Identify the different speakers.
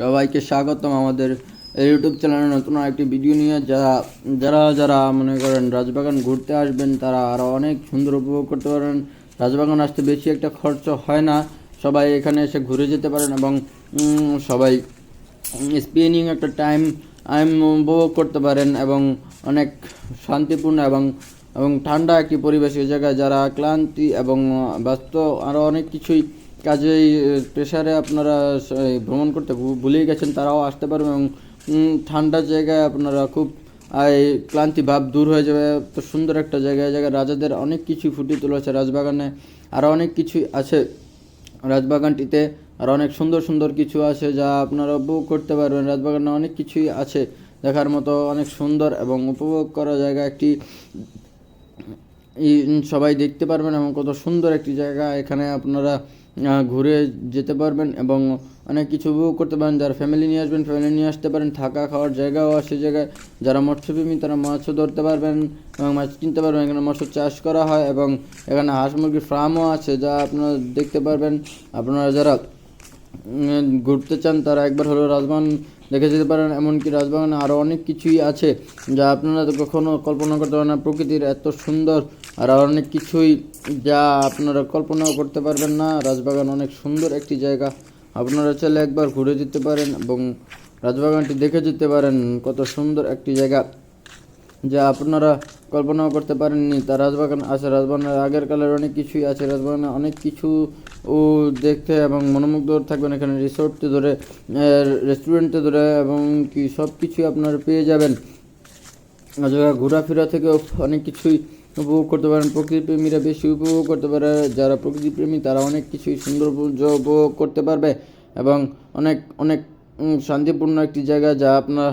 Speaker 1: সবাইকে স্বাগতম আমাদের ইউটিউব চ্যানেলে নতুন একটি ভিডিও নিয়ে। যারা যারা যারা মনে করেন রাজবাগান ঘুরতে আসবেন, তারা আরও অনেক সুন্দর উপভোগ করতে পারেন রাজবাগান আসতে বেশি একটা খরচ হয় না। সবাই এখানে এসে ঘুরে যেতে পারেন এবং সবাই স্পেনিং একটা টাইম আইম উপভোগ করতে পারেন এবং অনেক শান্তিপূর্ণ এবং এবং ঠান্ডা একটি পরিবেশ এই জায়গায় যারা ক্লান্তি এবং ব্যস্ত আরও অনেক কিছুই কাজেই প্রেশারে আপনারা ভ্রমণ করতে ভুলেই গেছেন, তারাও আসতে পারবে এবং ঠান্ডা জায়গায় আপনারা খুব ক্লান্তি ভাব দূর হয়ে যাবে। তো সুন্দর একটা জায়গায় জায়গায় রাজাদের অনেক কিছুই ফুটিয়ে তুলেছে রাজবাগানে। আরও অনেক কিছুই আছে রাজবাগানটিতে, আর অনেক সুন্দর সুন্দর কিছু আছে যা আপনারা উপভোগ করতে পারবেন। রাজবাগানে অনেক কিছুই আছে দেখার মতো, অনেক সুন্দর এবং উপভোগ করা জায়গা একটি সবাই দেখতে পারবেন এবং কত সুন্দর একটি জায়গা। এখানে আপনারা ঘুরে যেতে পারবেন এবং অনেক কিছু উপভোগ করতে পারেন। যারা ফ্যামিলি নিয়ে আসবেন ফ্যামিলি নিয়ে আসতে পারেন। থাকা, খাওয়ার জায়গাও আছে জায়গায়। যারা মৎস্যপ্রেমী, তারা মাছও ধরতে পারবেন এবং মাছ কিনতে পারবেন। এখানে মৎস্য চাষ করা হয় এবং এখানে হাঁস মুরগির ফার্মও আছে যা আপনারা দেখতে পারবেন। আপনারা যারা ঘুরতে চান, তারা একবার হলো রাজবাগান দেখে যেতে পারেন, এমনকি রাজবাগানে আরও অনেক কিছুই আছে যা আপনারা কখনো কল্পনা করতে পারেন না। প্রকৃতির এত সুন্দর আর অনেক কিছুই যা আপনারা কল্পনাও করতে পারবেন না। রাজবাগান অনেক সুন্দর একটি জায়গা। আপনারা চাইলে একবার ঘুরে যেতে পারেন এবং রাজবাগানটি দেখে যেতে পারেন কত সুন্দর একটি জায়গা যা আপনারা কল্পনাও করতে পারেননি। তা রাজবাগান আছে, রাজবাগানের আগের কালের অনেক কিছুই আছে। রাজবাগানে অনেক কিছু ও দেখতে এবং মনোমুগ্ধ থাকবেন এখানে রিসোর্টে ধরে রেস্টুরেন্টে ধরে এবং কি সব কিছুই আপনারা পেয়ে যাবেন। ঘোরাফেরা থেকেও অনেক কিছুই উপভোগ করতে পারেন। প্রকৃতিপ্রেমীরা বেশি উপভোগ করতে পারে। যারা প্রকৃতিপ্রেমী, তারা অনেক কিছুই সুন্দর উপভোগ করতে পারবে এবং অনেক অনেক শান্তিপূর্ণ একটি জায়গা যা আপনার